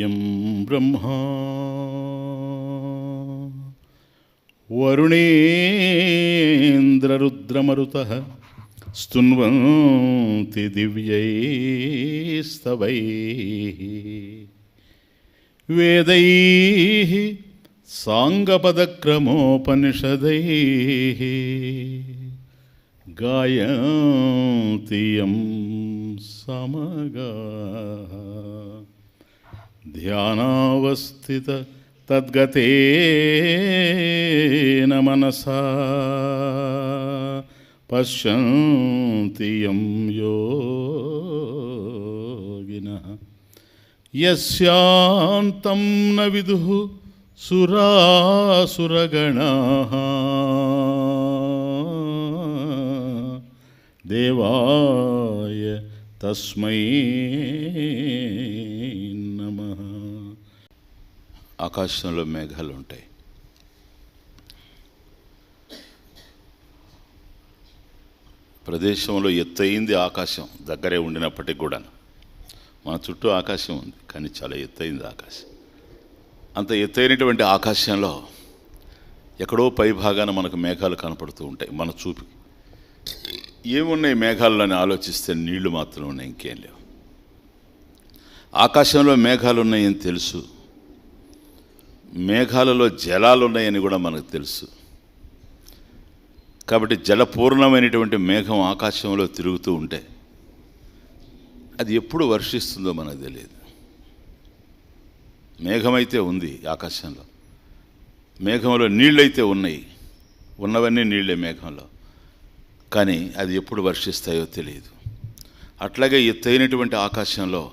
यं ब्रह्मा वरुणेन्द्ररुद्रमरुतः स्तुन्वन्ति दिव्यैस्तवैः वेदैः साङ्गपदक्रमोपनिषदैः गायन्ति यं समगाः ध्यानावस्थित तद्गतेन मनसा पश्यन्ति यं योगिनः यस्यान्तं न विदुः सुरासुरगणाः దేవాయ తస్మై నమ. ఆకాశంలో మేఘాలు ఉంటాయి. ప్రదేశంలో ఎత్తయింది ఆకాశం దగ్గరే ఉండినప్పటికి కూడా మన చుట్టూ ఆకాశం ఉంది కానీ చాలా ఎత్తైంది ఆకాశం. అంత ఎత్తైనటువంటి ఆకాశంలో ఎక్కడో పై భాగాన మనకు మేఘాలు కనపడుతూ ఉంటాయి మన చూపుకి. ఏమున్నాయి మేఘాల్లో అని ఆలోచిస్తే నీళ్ళు మాత్రం ఉన్నాయి ఇంకేం లేవు. ఆకాశంలో మేఘాలు ఉన్నాయని తెలుసు. మేఘాలలో జలాలు ఉన్నాయని కూడా మనకు తెలుసు. కాబట్టి జలపూర్ణమైనటువంటి మేఘం ఆకాశంలో తిరుగుతూ ఉంటే అది ఎప్పుడు వర్షిస్తుందో మనకు తెలియదు. మేఘమైతే ఉంది ఆకాశంలో. మేఘంలో నీళ్ళైతే ఉన్నాయి. ఉన్నవన్నీ నీళ్ళే మేఘంలో. కానీ అది ఎప్పుడు వర్షిస్తాయో తెలియదు. అట్లాగే ఎత్తైనటువంటి ఆకాశంలో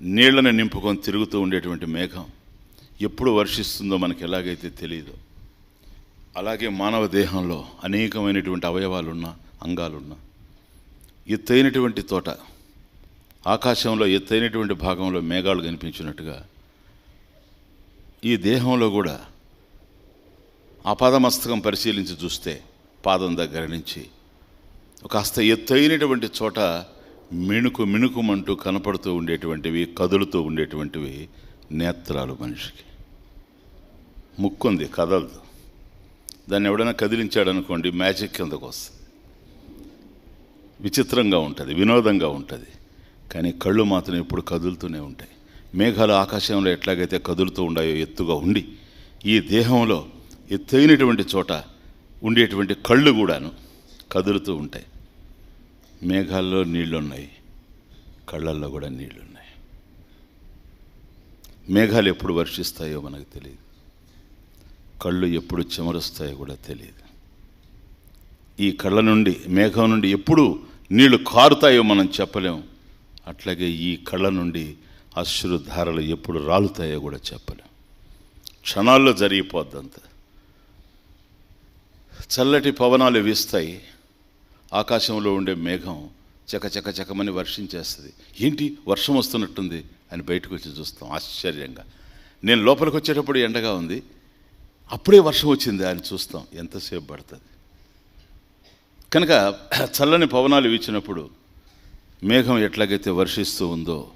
నీళ్ళను నింపుకొని తిరుగుతూ ఉండేటువంటి మేఘం ఎప్పుడు వర్షిస్తుందో మనకి ఎలాగైతే తెలియదు అలాగే మానవ దేహంలో అనేకమైనటువంటి అవయవాలున్నా అంగాలున్నా ఎత్తైనటువంటి తోట ఆకాశంలో ఎత్తైనటువంటి భాగంలో మేఘాలు కనిపించినట్టుగా ఈ దేహంలో కూడా అపాదమస్తకం పరిశీలించి చూస్తే పాదం దగ్గర నుంచి కాస్త ఎత్తైనటువంటి చోట మిణుకు మిణుకుమంటూ కనపడుతూ ఉండేటువంటివి కదులుతూ ఉండేటువంటివి నేత్రాలు మనిషికి. ముక్కుంది కదలదు. దాన్ని ఎవడైనా కదిలించాడు అనుకోండి మ్యాజిక్ కిందకు వస్తుంది. విచిత్రంగా ఉంటుంది వినోదంగా ఉంటుంది. కానీ కళ్ళు మాత్రం ఎప్పుడు కదులుతూనే ఉంటాయి. మేఘాలు ఆకాశంలో ఎట్లాగైతే కదులుతూ ఉన్నాయో ఎత్తుగా ఉండి ఈ దేహంలో ఎత్తైనటువంటి చోట ఉండేటువంటి కళ్ళు కూడాను కదులుతూ ఉంటాయి. మేఘాల్లో నీళ్ళున్నాయి. కళ్ళల్లో కూడా నీళ్ళున్నాయి. మేఘాలు ఎప్పుడు వర్షిస్తాయో మనకు తెలియదు. కళ్ళు ఎప్పుడు చెమరుస్తాయో కూడా తెలియదు. ఈ కళ్ళ నుండి మేఘం నుండి ఎప్పుడు నీళ్ళు కారుతాయో మనం చెప్పలేం. అట్లాగే ఈ కళ్ళ నుండి అశ్రుధారలు ఎప్పుడు రాలుతాయో కూడా చెప్పలేం. క్షణాల్లో జరిగిపోద్దంత చల్లటి పవనాలు వీస్తాయి. ఆకాశంలో ఉండే మేఘం చకచక చకమని వర్షించేస్తుంది. ఏంటి? వర్షం వస్తున్నట్టుంది అని బయటకు వచ్చి చూస్తాం ఆశ్చర్యంగా. నేను లోపలికి వచ్చేటప్పుడు ఎండగా ఉంది. అప్పుడే వర్షం వచ్చింది అని చూస్తాం ఎంతసేపు పడుతుంది. కనుక చల్లని పవనాలు వీచినప్పుడు మేఘం ఎట్లాగైతే వర్షిస్తూ ఉందో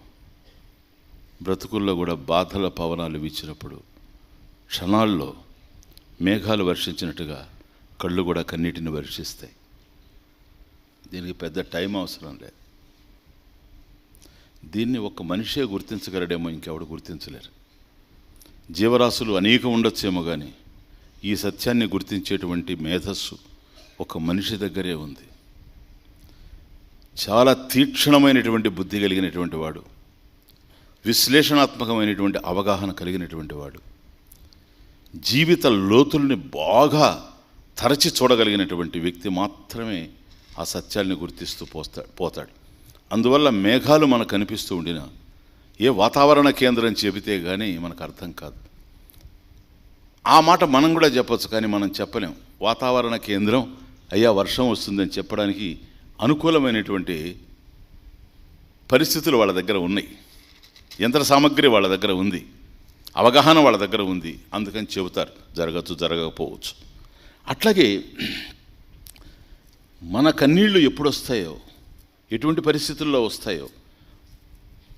బ్రతుకుల్లో కూడా బాధల పవనాలు వీచినప్పుడు క్షణాల్లో మేఘాలు వర్షించినట్టుగా కళ్ళు కూడా కన్నీటిని వర్షిస్తాయి. దీనికి పెద్ద టైం అవసరం లేదు. దీన్ని ఒక మనిషే గుర్తించగలడేమో ఇంకెవడు గుర్తించలేరు. జీవరాశులు అనేకం ఉండొచ్చేమో కానీ ఈ సత్యాన్ని గుర్తించేటువంటి మేధస్సు ఒక మనిషి దగ్గరే ఉంది. చాలా తీక్షణమైనటువంటి బుద్ధి కలిగినటువంటి వాడు విశ్లేషణాత్మకమైనటువంటి అవగాహన కలిగినటువంటి వాడు జీవిత లోతుల్ని బాగా తరచి చూడగలిగినటువంటి వ్యక్తి మాత్రమే ఆ సత్యాల్ని గుర్తిస్తూ పోస్తా పోతాడు. అందువల్ల మేఘాలు మనకు కనిపిస్తూ ఉండిన ఏ వాతావరణ కేంద్రం చెబితే కానీ మనకు అర్థం కాదు. ఆ మాట మనం కూడా చెప్పొచ్చు కానీ మనం చెప్పలేం. వాతావరణ కేంద్రం అయ్యా వర్షం వస్తుందని చెప్పడానికి అనుకూలమైనటువంటి పరిస్థితులు వాళ్ళ దగ్గర ఉన్నాయి. యంత్ర సామగ్రి వాళ్ళ దగ్గర ఉంది. అవగాహన వాళ్ళ దగ్గర ఉంది. అందుకని చెబుతారు. జరగచ్చు జరగకపోవచ్చు. అట్లాగే మన కన్నీళ్ళు ఎప్పుడు వస్తాయో ఎటువంటి పరిస్థితుల్లో వస్తాయో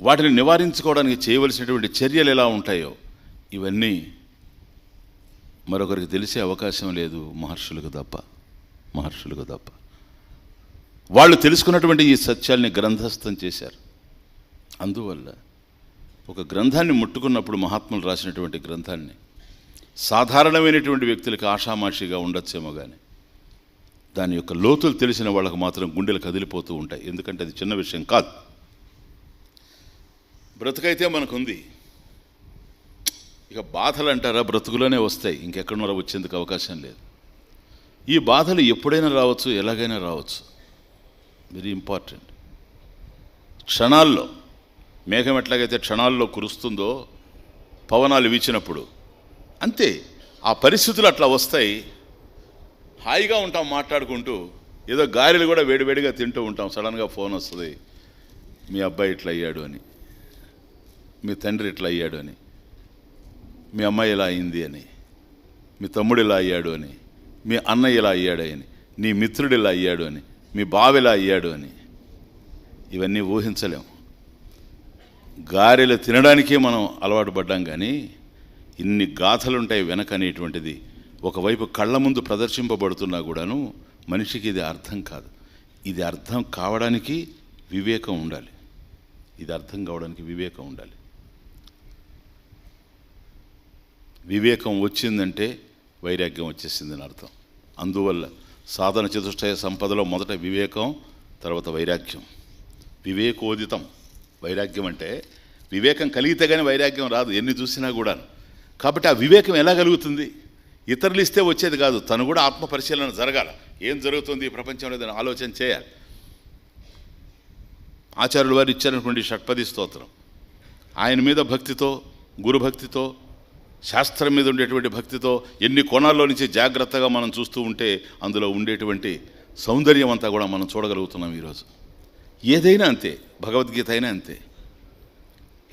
వాటిని నివారించుకోవడానికి చేయవలసినటువంటి చర్యలు ఎలా ఉంటాయో ఇవన్నీ మరొకరికి తెలిసే అవకాశం లేదు మహర్షులకు తప్ప మహర్షులకు తప్ప. వాళ్ళు తెలుసుకున్నటువంటి ఈ సత్యాల్ని గ్రంథస్థం చేశారు. అందువల్ల ఒక గ్రంథాన్ని ముట్టుకున్నప్పుడు మహాత్ములు రాసినటువంటి గ్రంథాన్ని సాధారణమైనటువంటి వ్యక్తులకు ఆషామాషిగా ఉండొచ్చేమో కానీ దాని యొక్క లోతులు తెలిసిన వాళ్ళకు మాత్రం గుండెలు కదిలిపోతూ ఉంటాయి. ఎందుకంటే అది చిన్న విషయం కాదు. బ్రతుకైతే మనకుంది. ఇక బాధలు అంటారా? బ్రతుకులోనే వస్తాయి. ఇంకెక్కడో వచ్చేందుకు అవకాశం లేదు. ఈ బాధలు ఎప్పుడైనా రావచ్చు ఎలాగైనా రావచ్చు. వెరీ ఇంపార్టెంట్ క్షణాల్లో మేఘం ఎట్లాగైతే క్షణాల్లో కురుస్తుందో పవనాలు వీచినప్పుడు అంతే. ఆ పరిస్థితులు అట్లా వస్తాయి. హాయిగా ఉంటాం మాట్లాడుకుంటూ ఏదో గారెలు కూడా వేడివేడిగా తింటూ ఉంటాం. సడన్గా ఫోన్ వస్తుంది. మీ అబ్బాయి ఇట్లా అయ్యాడు అని. మీ తండ్రి ఇట్లా అయ్యాడు అని. మీ అమ్మాయి ఇలా అయింది అని. మీ తమ్ముడు ఇలా అయ్యాడు అని. మీ అన్నయ్య ఇలా అయ్యాడు అని. నీ మిత్రుడు ఇలా అయ్యాడు అని. మీ బావ ఇలా అయ్యాడు అని. ఇవన్నీ ఊహించలేం. గారెలు తినడానికే మనం అలవాటు పడ్డాం కానీ ఇన్ని గాథలుంటాయి వెనక అనేటువంటిది. ఒకవైపు కళ్ళ ముందు ప్రదర్శింపబడుతున్నా కూడాను మనిషికి ఇది అర్థం కాదు. ఇది అర్థం కావడానికి వివేకం ఉండాలి. ఇది అర్థం కావడానికి వివేకం ఉండాలి. వివేకం వచ్చిందంటే వైరాగ్యం వచ్చేసిందని అర్థం. అందువల్ల సాధన చతుష్టయ సంపదలో మొదట వివేకం తర్వాత వైరాగ్యం. వివేకోదితం. వైరాగ్యం అంటే వివేకం కలిగితే కానీ వైరాగ్యం రాదు ఎన్ని చూసినా కూడా కాబట్టి ఆ వివేకం ఎలా కలుగుతుంది? ఇతరులు ఇస్తే వచ్చేది కాదు. తను కూడా ఆత్మ పరిశీలన జరగాల. ఏం జరుగుతుంది ఈ ప్రపంచంలో దాన్ని ఆలోచన చేయాలి. ఆచార్యులు వారు ఇచ్చారనుకోండి షట్పది స్తోత్రం. ఆయన మీద భక్తితో గురుభక్తితో శాస్త్రం మీద ఉండేటువంటి భక్తితో ఎన్ని కోణాల్లో నుంచి జాగ్రత్తగా మనం చూస్తూ ఉంటే అందులో ఉండేటువంటి సౌందర్యం అంతా కూడా మనం చూడగలుగుతున్నాం ఈరోజు. ఏదైనా అంతే భగవద్గీత అయినా అంతే.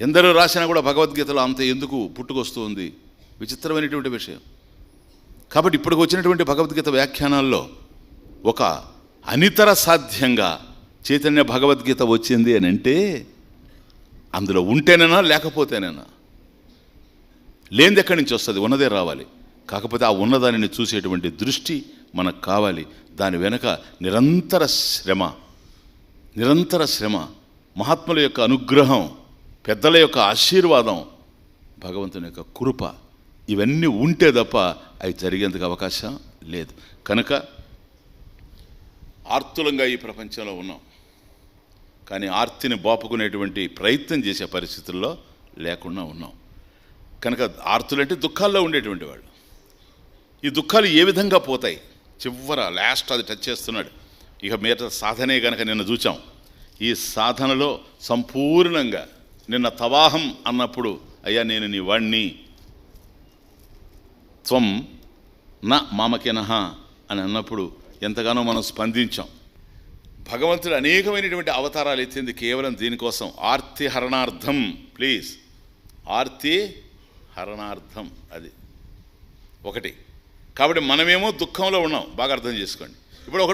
ఎందరో రాసినా కూడా భగవద్గీతలో అంత ఎందుకు పుట్టుకొస్తుంది విచిత్రమైనటువంటి విషయం. కాబట్టి ఇప్పటికి వచ్చినటువంటి భగవద్గీత వ్యాఖ్యానాల్లో ఒక అనితర సాధ్యంగా చైతన్య భగవద్గీత వచ్చింది అని అంటే అందులో ఉంటేనేనా లేకపోతేనేనా? లేనిది ఎక్కడి నుంచి వస్తుంది? ఉన్నదే రావాలి. కాకపోతే ఆ ఉన్నదానిని చూసేటువంటి దృష్టి మనకు కావాలి. దాని వెనక నిరంతర శ్రమ నిరంతర శ్రమ మహాత్ముల యొక్క అనుగ్రహం పెద్దల యొక్క ఆశీర్వాదం భగవంతుని యొక్క కృప ఇవన్నీ ఉంటే తప్ప అవి జరిగేందుకు అవకాశం లేదు. కనుక ఆర్తులంగా ఈ ప్రపంచంలో ఉన్నాం. కానీ ఆర్తిని బాపుకునేటువంటి ప్రయత్నం చేసే పరిస్థితుల్లో లేకుండా ఉన్నాం. కనుక ఆర్తులంటే దుఃఖాల్లో ఉండేటువంటి వాళ్ళు. ఈ దుఃఖాలు ఏ విధంగా పోతాయి? చివర లాస్ట్ అది టచ్ చేస్తున్నాడు. ఇక మీద సాధనే కనుక నిన్న చూచాం. ఈ సాధనలో సంపూర్ణంగా నిన్న తవాహం అన్నప్పుడు అయ్యా నేను నీ వాణ్ణి త్వం నా మామకినహ అని అన్నప్పుడు ఎంతగానో మనం స్పందించాం. భగవంతుడు అనేకమైనటువంటి అవతారాలు ఎత్తింది కేవలం దీనికోసం. ఆర్తి హరణార్థం ప్లీజ్. ఆర్తి హరణార్థం అది. ఒకటి. కాబట్టి మనమేమో దుఃఖంలో ఉన్నాం. బాగా అర్థం చేసుకోండి. ఇప్పుడు ఒకటి